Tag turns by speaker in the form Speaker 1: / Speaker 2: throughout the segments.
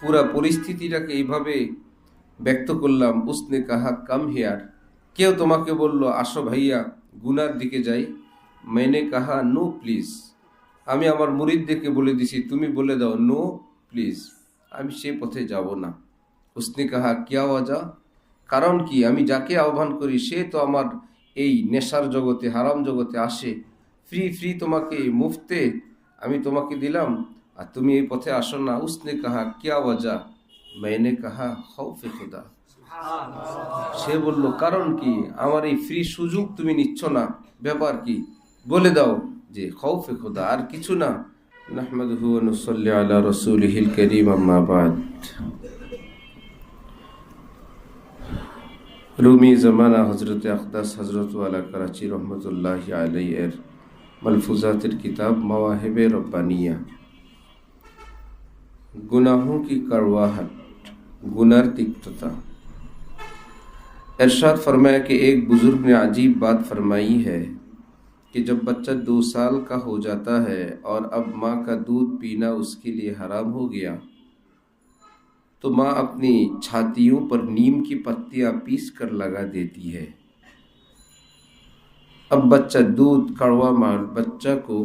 Speaker 1: পুরা পরিস্থিতিটাকে এইভাবে ব্যক্ত করলাম, উসনে কাহা কাম হেয়ার কেউ তোমাকে বলল, আসো ভাইয়া, গুনার দিকে যাই। মেনে কাহা, নো প্লিজ। আমি আমার মুরিদদেরকে বলে দিছি, তুমি বলে দাও, নো প্লিজ। আমি সে পথে যাব না। উসনে কাহা কিয়া ওয়াজা কারণ কি, আমি যাকে আহ্বান করি, সে তো আমার এই নেশার জগতে, হারাম জগতে আসে। ফ্রি ফ্রি তোমাকে মুফতে, আমি তোমাকে দিলাম। আর তুমি এই পথে আসো না উসনে কাহা কিয়া ওয়াজা মেনে কাহা খৌফে খুদা সে বলল কারণ কি আমার এই ফ্রি সুযোগ তুমি নিচ্ছ না ব্যাপার কি বলে দাও যে খৌফে খুদা আর কিছু না নাহমাদুহু ওয়া নুসাল্লি আলা রাসূলিহিল কারীম আম্মা বাদ রুমি জামানা হজরত আখদাস হজরত ওয়ালা করাচি রহমতুল্লাহ আলাই এর মলফুজাতের কিতাব মওয়াহিবে রব্বানিয়া गुनाहों की कड़वाहट गुनर तिक्तता। इरशाद फरमाया कि एक बुज़ुर्ग ने अजीब बात फरमाई है कि जब बच्चा दो साल का हो जाता है और अब माँ का दूध पीना उसके लिए हराम हो गया तो माँ अपनी छातियों पर नीम की पत्तियाँ पीस कर लगा देती है। अब बच्चा दूध, कड़वा माल, बच्चा को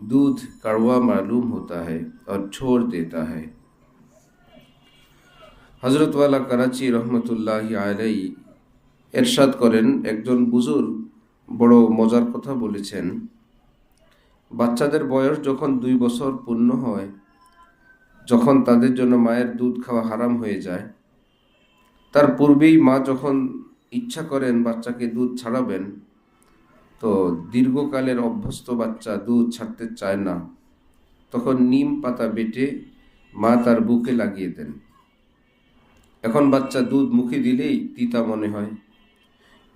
Speaker 1: दूध कड़वा मालूम होता है और छोड़ देता है হজরত ওয়ালা করাচি রহমতুল্লাহ আলাই এরশাদ করেন একজন বুজুর বড় মজার কথা বলেছেন বাচ্চাদের বয়স যখন দুই বছর পূর্ণ হয় যখন তাদের জন্য মায়ের দুধ খাওয়া হারাম হয়ে যায় তার পূর্বেই মা যখন ইচ্ছা করেন বাচ্চাকে দুধ ছাড়াবেন তো দীর্ঘকালের অভ্যস্ত বাচ্চা দুধ ছাড়তে চায় না তখন নিম পাতা বেটে মা তার বুকে লাগিয়ে দেন এখন বাচ্চা দুধ মুখে দিলেই তিতা মনে হয়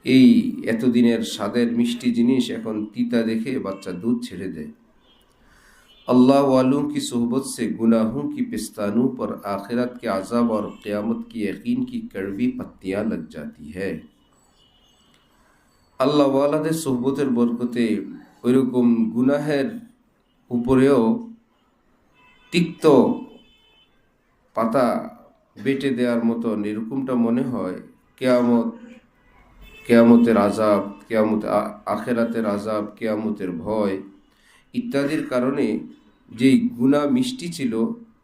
Speaker 1: এই এতদিনের স্বাদের মিষ্টি জিনিস এখন তিতা দেখে বাচ্চা দুধ ছেড়ে দেয় अल्लाह वालों की सोहबत से गुनाहों की पिस्तानों पर आखिरत के अजाब और क़यामत की यकीन की कड़वी पत्तियां लग जाती है আল্লাহ ওয়ালাদের সোহবতের বরকতে ওইরকম গুনাহের উপরেও তিক্ত পাতা বেটে দেওয়ার মতন এরকমটা মনে হয়। কেয়ামত, কেয়ামতের আজাব কেয়ামত আখেরাতের আজাব কেয়ামতের ভয় ইত্যাদির কারণে যেই গুণা মিষ্টি ছিল,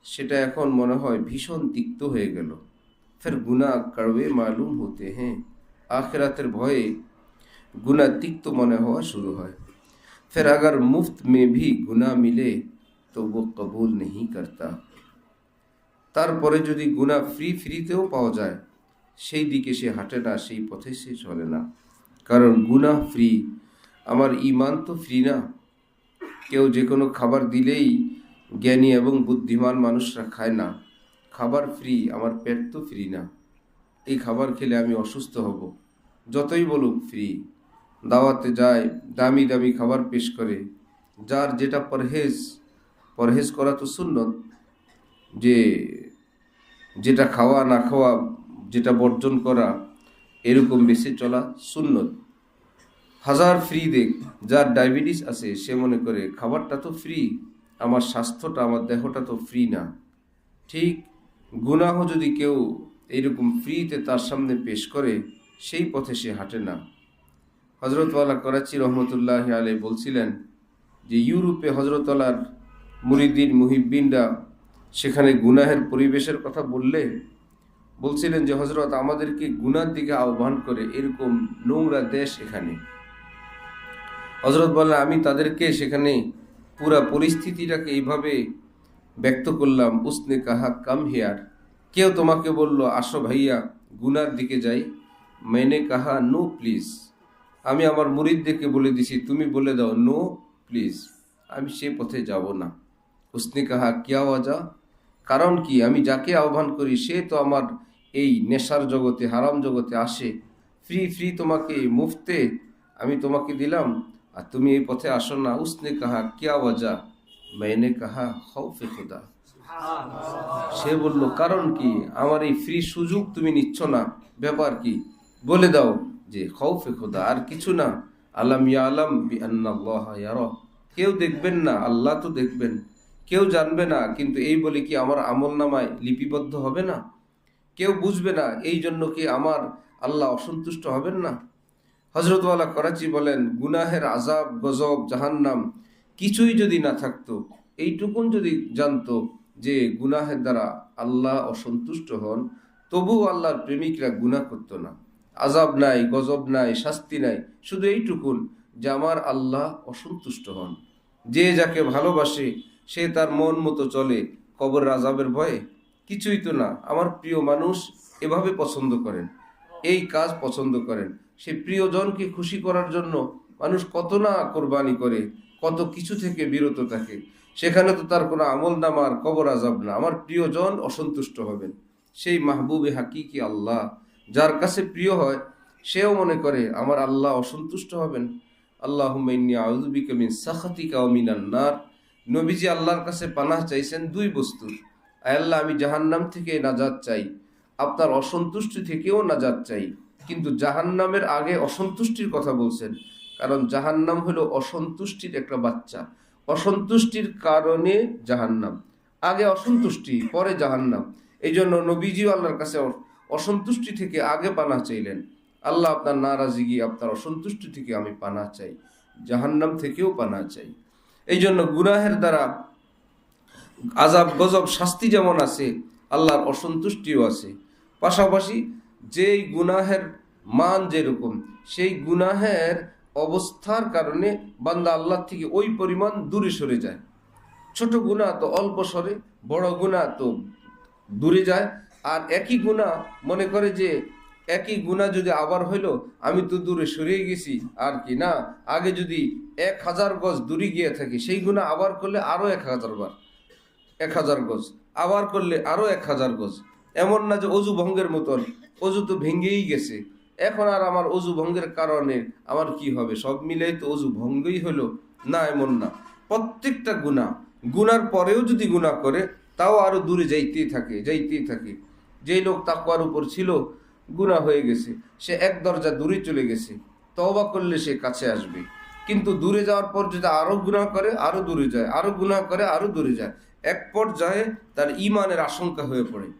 Speaker 1: সেটা এখন মনে হয় ভীষণ তিক্ত হয়ে গেল। ফের গুণা কড়বে মালুম হতে হ্যাঁ। আখেরাতের ভয়ে गुना तिक्त मने हुआ शुरू है फिर अगर मुफ्त में भी गुना मिले तो वो कबूल नहीं करता তারপরে যদি গুণা ফ্রি ফ্রিতেও পাওয়া যায় সেই দিকে সে হাঁটে না সেই পথে সে চলে না কারণ গুণা ফ্রি আমার ইমান তো ফ্রি না কেউ যে কোনো খাবার দিলেই জ্ঞানী এবং বুদ্ধিমান মানুষরা খায় না খাবার ফ্রি আমার পেট তো ফ্রি না এই খাবার খেলে আমি অসুস্থ হব যতই বলুক ফ্রি দাওয়াতে যায়, দামি দামি খাবার পেশ করে। যার যেটা পরহেজ পরহেজ করা তো সুন্নত যে যেটা খাওয়া না খাওয়া, যেটা বর্জন করা, এরকম বেশি চলা সুন্নত। হাজার ফ্রি দেখ, যার ডায়াবেটিস আছে, সে মনে করে, খাবারটা তো ফ্রি আমার স্বাস্থ্যটা, আমার দেহটা তো ফ্রি না। ঠিক গুনাহ যদি কেউ এইরকম ফ্রিতে তার সামনে পেশ করে, সেই পথে সে হাঁটে না। হজরতওয়ালা করাচি রহমতুল্লাহ আলী বলছিলেন যে, ইউরোপে হজরতওয়ালার মুরিদ্দিন, মুহিব্বিনরা সেখানে গুনাহের পরিবেশের কথা বললে, বলছিলেন যে হজরত আমাদেরকে গুনার দিকে আহ্বান করে, এরকম নোংরা দেশ এখানে। হজরত বললেন আমি তাদেরকে সেখানে পুরা পরিস্থিতিটাকে এইভাবে ব্যক্ত করলাম, উসনে কাহা কাম হেয়ার? কেউ তোমাকে বলল, আসো ভাইয়া, গুনার দিকে যাই। মেনে কাহা, নো, প্লিজ। আমি আমার মুরিদদেরকে বলে দিছি, তুমি বলে দাও নো প্লিজ আমি সে পথে যাব না। উসনে কাহা কিয়া ওয়াজা কারণ কি? আমি যাকে আহ্বান করি, সে তো আমার এই নেশার জগতে, হারাম জগতে আসে। ফ্রি ফ্রি তোমাকে, মুফতে, আমি তোমাকে দিলাম, আর তুমি এই পথে আসো না। উসনে কাহা কিয়া ওয়াজা মেনে কাহা খৌফে খুদা। সে বলল, কারণ কি? আমার এই ফ্রি সুযোগ তুমি নিচ্ছ না। ব্যাপার কি? বলে দাও। যে খৌফে খোদা, আর কিছু না। আলাম ইয়া আলাম বি কেউ দেখবেন না, আল্লাহ তো দেখবেন। কেউ জানবে না, কিন্তু এই বলে কি আমার আমল নামায় লিপিবদ্ধ হবে না? কেউ বুঝবে না, এই জন্য কি আমার আল্লাহ অসন্তুষ্ট হবেন না? হজরতওয়ালা করাচি বলেন, গুনাহের আজাব গজব, জাহান্নাম কিছুই যদি না থাকতো, এইটুকুন যদি জানতো যে গুনাহের দ্বারা আল্লাহ অসন্তুষ্ট হন তবু আল্লাহর প্রেমিকরা গুনাহ করতো না। আজাব নাই, গজব নাই, শাস্তি নাই, শুধু এইটুকুন যে আমার আল্লাহ অসন্তুষ্ট হন। যে যাকে ভালোবাসে, সে তার মন মতো চলে কবর আজাবের ভয়ে। কিছুই তো না, আমার প্রিয় মানুষ এভাবে পছন্দ করেন, এই কাজ পছন্দ করেন। সে প্রিয়জনকে খুশি করার জন্য মানুষ কত না কোরবানি করে, কত কিছু থেকে বিরত থাকে। সেখানে তো তার কোনো আমল নামার কবর আজাব না, আমার প্রিয়জন অসন্তুষ্ট হবেন। সেই মাহবুবে হাকিকি আল্লাহ যার কাছে প্রিয় হয়, সেও মনে করে, আমার আল্লাহ অসন্তুষ্ট হবেন। আল্লাহ মিনান্নার নবীজি আল্লাহর কাছে পানাহ চাইছেন দুই বস্তুর। আল্লাহ, আমি জাহান্নাম থেকে নাজাদ চাই। আপনার অসন্তুষ্টি থেকেও নাজাদ চাই। কিন্তু জাহান্নামের আগে অসন্তুষ্টির কথা বলছেন। কারণ জাহান্নাম হলো অসন্তুষ্টির একটা বাচ্চা। অসন্তুষ্টির কারণে জাহান্নাম। আগে অসন্তুষ্টি, পরে জাহান্নাম। এই জন্য নবীজিও আল্লাহর কাছে অসন্তুষ্টি থেকে আগে পানা চাইলেন। আল্লাহ আপনার নারাজিগি আপনার অসন্তুষ্টি থেকে আমি পানা চাই। জাহান্নাম থেকেও পানা চাই। এই জন্য গুনাহের দ্বারা আজাব গজব, শাস্তি যেমন আছে, আল্লাহর অসন্তুষ্টিও আছে। পাশাপাশি যেই গুনাহের মান যেরকম, সেই গুনাহের অবস্থার কারণে বান্দা আল্লাহ থেকে ওই পরিমাণ দূরে সরে যায়। ছোট গুণা তো অল্প সরে, বড় গুণা তো দূরে যায়। আর একই গুণা মনে করে যে একই গুণা যদি আবার হইল, আমি তো দূরে সরিয়ে গেছি, আর কি না? আগে যদি এক হাজার গজ দূরে গিয়ে থাকি, সেই গুণা আবার করলে আরও এক হাজার বার, এক হাজার গজ। আবার করলে আরও এক হাজার গজ। এমন না যে অজু ভঙ্গের মতন, অজু তো ভেঙ্গেই গেছে। এখন আর আমার অজু ভঙ্গের কারণে আমার কি হবে? সব মিলে তো অজু ভঙ্গই হলো না, এমন না। প্রত্যেকটা গুণা গুনার পরেও যদি গুণা করে, তাও আরও দূরে যাইতেই থাকে যাইতেই থাকে। যেই লোক তাকুয়ার উপর ছিল গুণা হয়ে গেছে। সে এক দরজা দূরে চলে গেছে। তওবা করলে সে কাছে আসবে। কিন্তু দূরে যাওয়ার পর যদি আরও গুনাহ করে, আরও দূরে যায়। আরও গুনাহ করে, আরও দূরে যায়। এক পর্যায়ে তার ইমানের আশঙ্কা হয়ে পড়ে।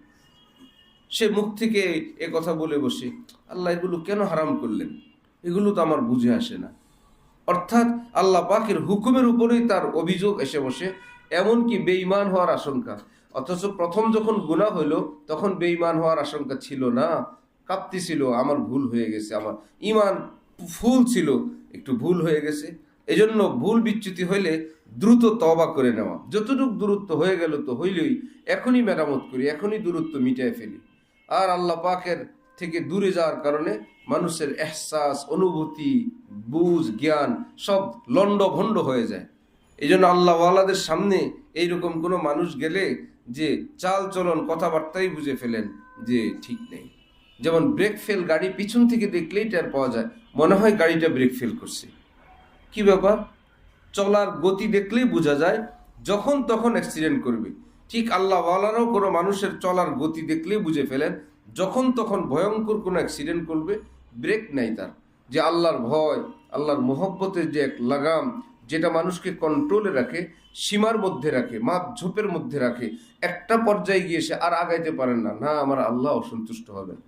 Speaker 1: সে মুখ থেকে এ কথা বলে বসে, আল্লাহ, এগুলো কেন হারাম করলেন? এগুলো তো আমার বুঝে আসে না। অর্থাৎ আল্লাহ পাকের হুকুমের উপরেই তার অভিযোগ এসে বসে। এমনকি বেঈমান হওয়ার আশঙ্কা। অথচ প্রথম যখন গুনাহ হইল, তখন বেঈমান হওয়ার আশঙ্কা ছিল না। কাঁপতি ছিল, আমার ভুল হয়ে গেছে, আমার ইমান ফুল ছিল, একটু ভুল হয়ে গেছে। এজন্য ভুল বিচ্যুতি হইলে দ্রুত তবা করে নেওয়া। যতটুকু দূরত্ব হয়ে গেল তো হইলেই, এখনই মেরামত করি, এখনই দূরত্ব মিটায় ফেলি। আর আল্লাহ পাকের থেকে দূরে যাওয়ার কারণে মানুষের এহসাস, অনুভূতি, বুঝ, জ্ঞান সব লন্ড ভণ্ড হয়ে যায়। এই জন্য আল্লাহওয়ালাদের সামনে এইরকম কোনো মানুষ গেলে যে চাল চলন কথাবার্তাই বুঝে ফেলেন যে ঠিক নেই। যেমন ব্রেক ফেল গাড়ি পিছন থেকে দেখলেই টের পাওয়া যায়, মনে হয় গাড়িটা ব্রেক ফেল করছে। কি ব্যাপার? চলার গতি দেখলেই বোঝা যায়, যখন তখন অ্যাক্সিডেন্ট করবে। ঠিক আল্লাহওয়ালারাও কোনো মানুষের চলার গতি দেখলেই বুঝে ফেলেন, যখন তখন ভয়ঙ্কর কোনো অ্যাক্সিডেন্ট করবে ব্রেক নাই তার। যে আল্লাহর ভয়, আল্লাহর মোহব্বতের যে এক লাগাম যেটা মানুষকে কন্ট্রোলে রাখে, সীমার মধ্যে রাখে, মাপ ঝোপের মধ্যে রাখে। একটা পর্যায়ে গিয়ে সে আর আগাইতে পারেন না। না, আমার আল্লাহ অসন্তুষ্ট হবেন।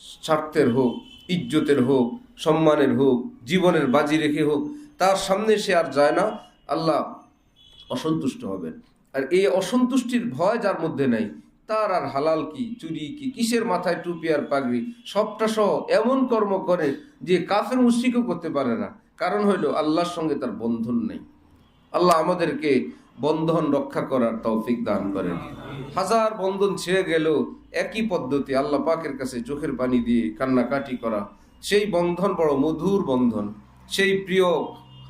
Speaker 1: স্বার্থের হোক, ইজ্জতের হোক, সম্মানের হোক, জীবনের বাজি রেখে হোক, তার সামনে সে আর যায় না, আল্লাহ অসন্তুষ্ট হবেন। আর এই অসন্তুষ্টির ভয় যার মধ্যে নাই, তার আর হালাল কি, চুরি কি, কিসের মাথায় টুপি আর পাগড়ি, সবটা সহ এমন কর্ম করে যে কাফের মুশ্রিকও করতে পারে না। কারণ হইল আল্লাহর সঙ্গে তার বন্ধন নেই। আল্লাহ আমাদেরকে বন্ধন রক্ষা করার তৌফিক দান করেন। হাজার বন্ধন ছেড়ে গেল, একই পদ্ধতি আল্লাহ পাকের কাছে চোখের পানি দিয়ে কান্নাকাটি করা। সেই বন্ধন বড় মধুর বন্ধন। সেই প্রিয়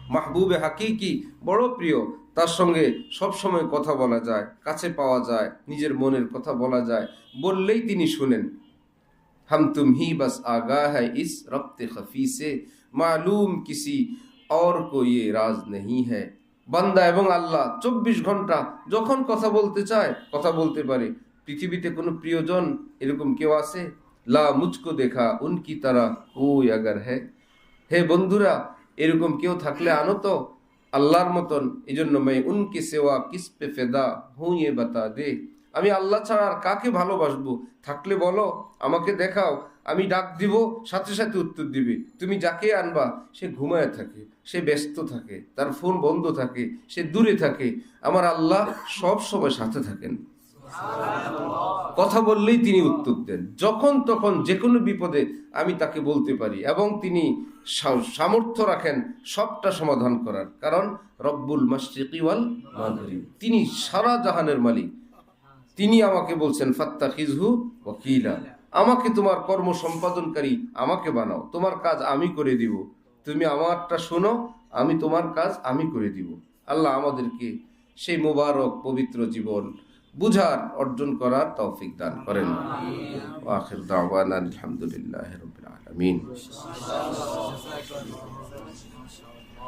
Speaker 1: মাহবুবে হাকিকি বড় প্রিয়, তার সঙ্গে সব সময় কথা বলা যায়, কাছে পাওয়া যায়, নিজের মনের কথা বলা যায়, বললেই তিনি শুনেন। हम तुम ही बस आगा है इस रब्त खफी से मालूम किसी और को ये राज नहीं है বান্দা এবং আল্লাহ চব্বিশ ঘন্টা যখন কথা বলতে চায় কথা বলতে পারে পৃথিবীতে কোনো প্রিয়জন এরকম কেউ আছে লা মুচকো দেখা উনকি তারা ওই আগার হ্যাঁ হে বন্ধুরা এরকম কেউ থাকলে আনো তো আল্লাহর মতন এই জন্য মেয়ে উনকি সেওয়া কিসপে ফেদা হুঁয়ে বাতা দে আমি আল্লাহ ছাড়া আর কাকে ভালোবাসবো? থাকলে বলো, আমাকে দেখাও, আমি ডাক দিব, সাথে সাথে উত্তর দিবে। তুমি যাকে আনবা, সে ঘুমায় থাকে, সে ব্যস্ত থাকে, তার ফোন বন্ধ থাকে, সে দূরে থাকে। আমার আল্লাহ সব সময় সাথে থাকেন। কথা বললেই তিনি উত্তর দেন। যখন তখন যে কোনো বিপদে আমি তাকে বলতে পারি এবং তিনি সামর্থ্য রাখেন সবটা সমাধান করার। কারণ রব্বুল মাশরিকি ওয়াল মাগরিব। তিনি সারা জাহানের মালিক। তিনি আমাকে বলছেন ফাত্তা খিজহু ওয়াকিলা। আমাকে তোমার কর্ম সম্পাদনকারী আমাকে বানাও। তোমার কাজ আমি করে দিব। তুমি আমারটা শোনো, আমি তোমার কাজ আমি করে দিব। আল্লাহ আমাদেরকে সেই মোবারক, পবিত্র জীবন বুঝার, অর্জন করার তৌফিক দান করেন। আখির আলহামদুলিল্লাহ